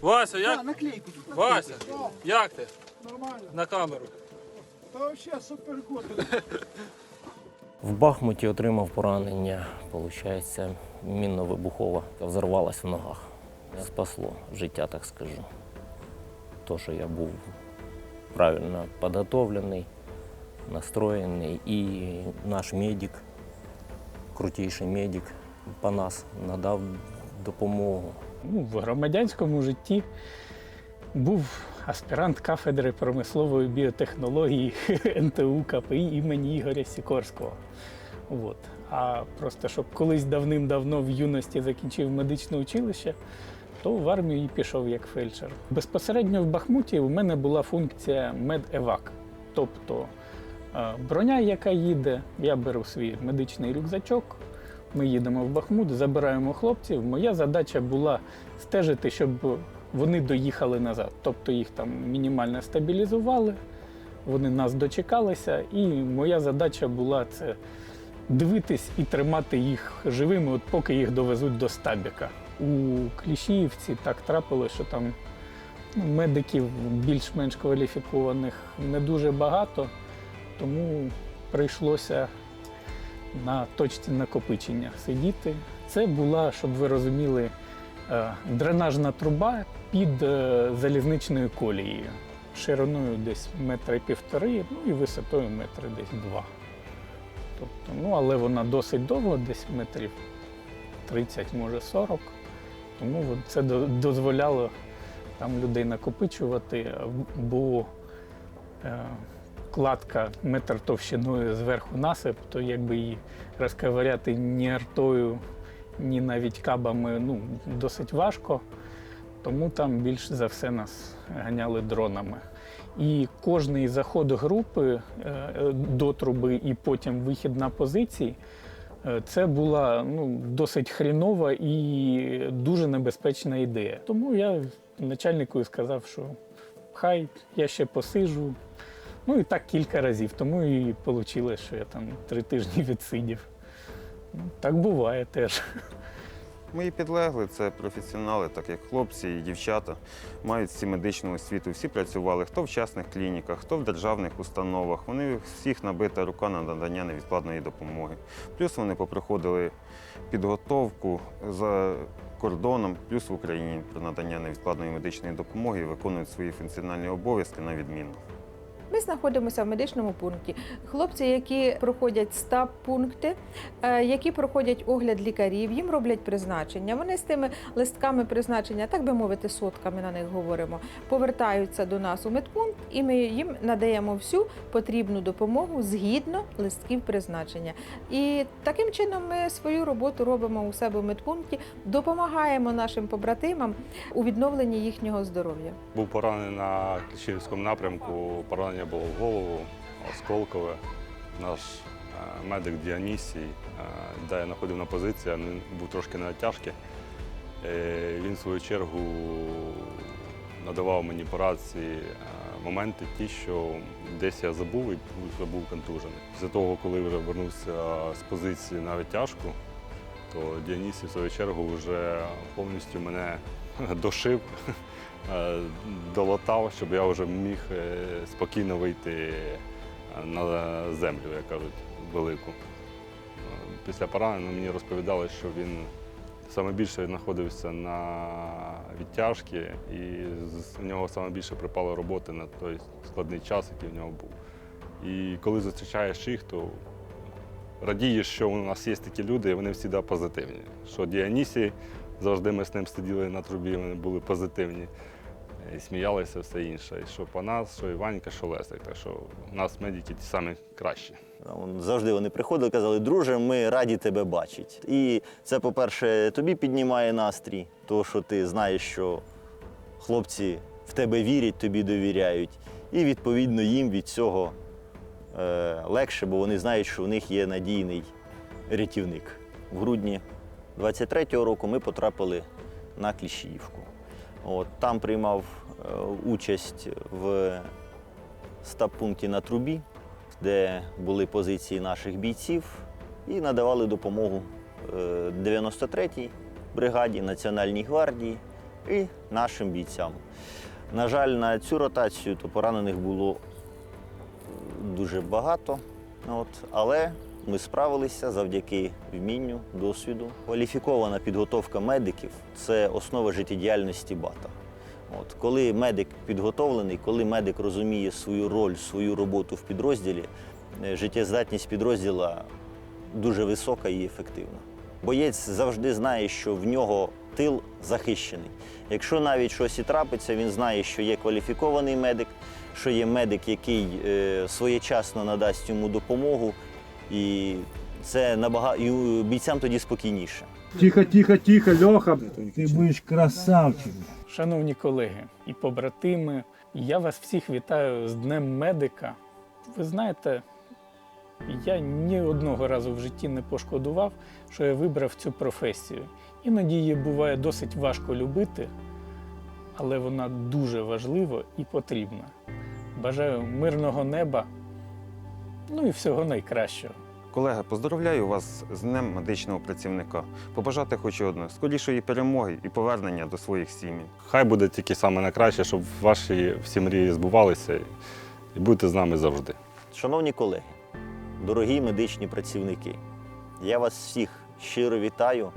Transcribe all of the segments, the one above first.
Вася, як? наклейку. Вася, як ти? Нормально. На камеру. Та вообще супер. В Бахмуті отримав поранення, виходить, мінно-вибухова, яка взорвалась в ногах. Спасло життя, так скажу. То, що я був правильно підготовлений, настроєний, і наш медик, крутіший медик, по нас надав допомогу. Ну, в громадянському житті був аспірант кафедри промислової біотехнології НТУ КПІ імені Ігоря Сікорського. От. А просто щоб колись давним-давно в юності закінчив медичне училище, то в армію і пішов як фельдшер. Безпосередньо в Бахмуті у мене була функція медевак. Тобто е, броня, яка їде, я беру свій медичний рюкзачок, ми їдемо в Бахмут, забираємо хлопців. Моя задача була стежити, щоб вони доїхали назад. Тобто їх там мінімально стабілізували, вони нас дочекалися, і моя задача була це дивитись і тримати їх живими, от поки їх довезуть до стабіка. У Кліщіївці так трапилося, що там ну, медиків більш-менш кваліфікованих не дуже багато, тому прийшлося на точці накопичення сидіти. Це була, щоб ви розуміли, е, дренажна труба під е, залізничною колією. Шириною десь метри півтори, ну і висотою метри десь два. Тобто, ну, але вона досить довго, десь метрів 30, може 40. Тому це дозволяло там людей накопичувати, бо е, кладка метр товщиною зверху насип, то якби її розковиряти ні артою, ні навіть кабами ну, досить важко. Тому там більш за все нас ганяли дронами. І кожний заход групи е, до труби і потім вихід на позиції е, це була ну, досить хрінова і дуже небезпечна ідея. Тому я начальнику сказав, що хай я ще посижу. Ну і так кілька разів. Тому і вийшло, що я там три тижні відсидів. Ну, так буває теж. Мої підлегли це професіонали, так як хлопці і дівчата, мають всі медичну освіту. Всі працювали хто в частних клініках, хто в державних установах. Вони всіх набита рука на надання невідкладної допомоги. Плюс вони попроходили підготовку за кордоном, плюс в Україні про надання невідкладної медичної допомоги і виконують свої функціональні обов'язки на відмінно. Ми знаходимося в медичному пункті. Хлопці, які проходять стаб пункти, е, які проходять огляд лікарів, їм роблять призначення. Вони з тими листками призначення, так би мовити, сотками на них говоримо, повертаються до нас у медпункт, і ми їм надаємо всю потрібну допомогу згідно листків призначення. І таким чином ми свою роботу робимо у себе в медпункті, допомагаємо нашим побратимам у відновленні їхнього здоров'я. Був поранений на Кліщівському напрямку. Поранення було в голову, осколкове. Наш е, медик Діанісій, де я знаходив на позиції, він був трошки на тяжкі. Е, Він, в свою чергу, надавав мені по е, моменти ті, що десь я забув і вже був контужений. Після того, коли вже вернувся з позиції на тяжку, то Діанісій, в свою чергу, вже повністю мене дошив. Е, долатав, щоб я вже міг е, спокійно вийти е, на землю, як кажуть, велику. Після поранення мені розповідали, що він саме більше знаходився на відтяжки, і в нього саме більше припало роботи на той складний час, який в нього був. І коли зустрічаєш їх, то радієш, що у нас є такі люди, і вони завжди позитивні. Що Діанісій, завжди ми з ним сиділи на трубі, вони були позитивні. І сміялися все інше. І що Панас, що Іванька, що Лесик. Так що у нас медики ті самі кращі. Завжди вони приходили, казали, друже, ми раді тебе бачити. І це, по-перше, тобі піднімає настрій, тому що ти знаєш, що хлопці в тебе вірять, тобі довіряють. І відповідно їм від цього е, легше, бо вони знають, що в них є надійний рятівник. В грудні 23-го року ми потрапили на Кліщіївку. От, там приймав е, участь в стаб-пункті на трубі де були позиції наших бійців, і надавали допомогу е, 93-й бригаді, Національній гвардії і нашим бійцям. На жаль, на цю ротацію то поранених було дуже багато, от, але ми справилися завдяки вмінню, досвіду. Кваліфікована підготовка медиків це основа життєдіяльності бата. От, коли медик підготовлений, коли медик розуміє свою роль, свою роботу в підрозділі, е, життєздатність підрозділа дуже висока і ефективна. Боєць завжди знає, що в нього тил захищений. Якщо навіть щось і трапиться, він знає, що є кваліфікований медик, що є медик, який е, своєчасно надасть йому допомогу, і це набагато і бійцям тоді спокійніше. Тихо, тихо, тихо, Льоха. Ти будеш красавчик. Шановні колеги і побратими, я вас всіх вітаю з Днем медика. Ви знаєте, я ні одного разу в житті не пошкодував, що я вибрав цю професію. Іноді її буває досить важко любити, але вона дуже важлива і потрібна. Бажаю мирного неба, ну і всього найкращого. Колеги, поздоровляю вас з Днем медичного працівника. Побажати хочу одне скорішої перемоги і повернення до своїх сімей. Хай буде тільки саме найкраще, щоб ваші всі мрії збувалися і будьте з нами завжди. Шановні колеги, дорогі медичні працівники, я вас всіх щиро вітаю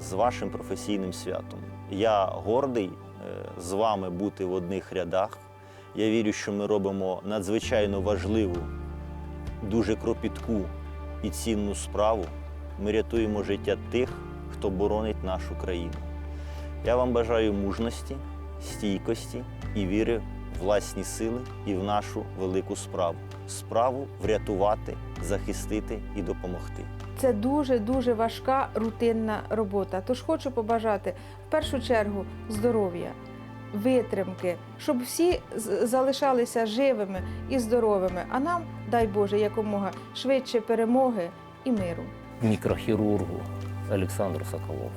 з вашим професійним святом. Я гордий е, з вами бути в одних рядах. Я вірю, що ми робимо надзвичайно важливу, дуже кропітку і цінну справу. Ми рятуємо життя тих, хто боронить нашу країну. Я вам бажаю мужності, стійкості і віри в власні сили і в нашу велику справу справу врятувати, захистити і допомогти. Це дуже дуже важка рутинна робота. Тож хочу побажати в першу чергу здоров'я, витримки, щоб всі залишалися живими і здоровими. А нам, дай Боже, якомога швидше перемоги і миру. мікрохірургу Олександру Соколову.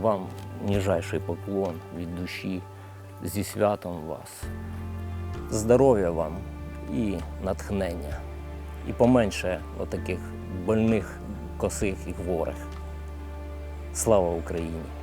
Вам ніжайший поклон від душі, зі святом вас. Здоров'я вам і натхнення. І поменше отаких больних, косих і хворих. Слава Україні!